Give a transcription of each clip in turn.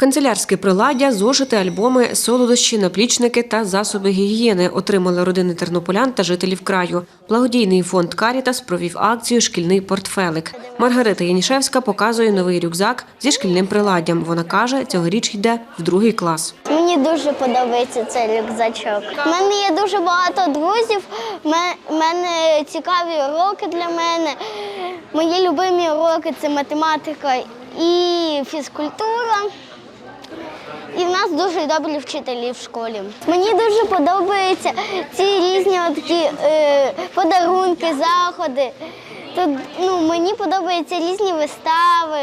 Канцелярське приладдя, зошити, альбоми, солодощі, наплічники та засоби гігієни отримали родини тернополян та жителів краю. Благодійний фонд Карітас провів акцію Шкільний портфелик. Маргарита Янішевська показує новий рюкзак зі шкільним приладдям. Вона каже, цьогоріч йде в другий клас. Мені дуже подобається цей рюкзачок. У мене є дуже багато друзів. У мене цікаві уроки для мене. Мої любимі уроки це математика і фізкультура. І в нас дуже добрі вчителі в школі. Мені дуже подобаються ці різні такі е, подарунки, заходи. Тут ну, мені подобаються різні вистави,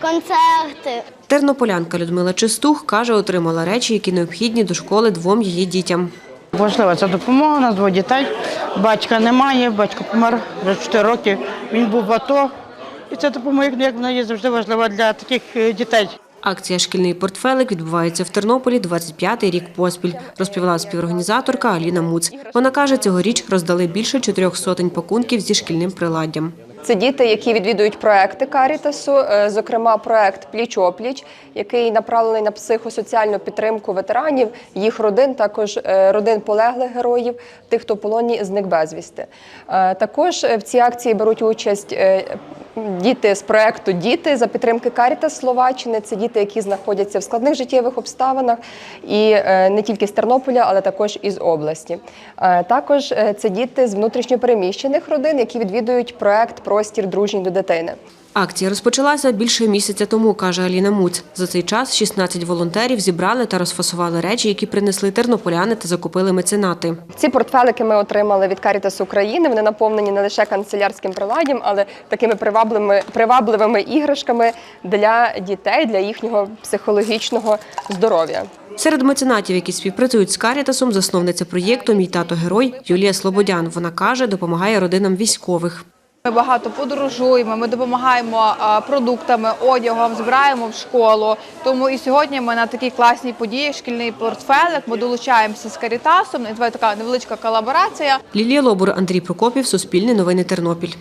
концерти. Тернополянка Людмила Чистух каже, отримала речі, які необхідні до школи двом її дітям. Важлива ця допомога, у нас двоє дітей. Батька немає, батько помер вже 4 роки. Він був в АТО. І ця допомога, як вона є завжди важлива для таких е, дітей. Акція Шкільний портфелик відбувається в Тернополі 25-й рік поспіль, розповіла співорганізаторка Аліна Муц. Вона каже, цьогоріч роздали більше чотирьох сотень пакунків зі шкільним приладдям. Це діти, які відвідують проекти Карітасу, е, зокрема проект Пліч-опліч, який направлений на психосоціальну підтримку ветеранів, їх родин, також е, родин полеглих героїв, тих, хто в полоні зник безвісти. Е, Також в цій акції беруть участь діти з проекту Діти за підтримки Карітас Словаччини. Це діти, які знаходяться в складних життєвих обставинах, і е, не тільки з Тернополя, але також із області. Е, Також е, це діти з внутрішньопереміщених родин, які відвідують проект Простір дружній до дитини. Акція розпочалася більше місяця тому, каже Аліна Муц. За цей час 16 волонтерів зібрали та розфасували речі, які принесли тернополяни та закупили меценати. Ці портфелики ми отримали від Карітас України. Вони наповнені не лише канцелярським приладдям, але такими привабливими, привабливими іграшками для дітей, для їхнього психологічного здоров'я. Серед меценатів, які співпрацюють з Карітасом, засновниця проєкту Мій тато герой Юлія Слободян. Вона каже, допомагає родинам військових. Ми багато подорожуємо, ми допомагаємо продуктами, одягом, збираємо в школу. Тому і сьогодні ми на такій класній події, шкільний портфелик. Ми долучаємося з Карітасом. І така невеличка колаборація. Лілія Лобур, Андрій Прокопів, Суспільне новини Тернопіль.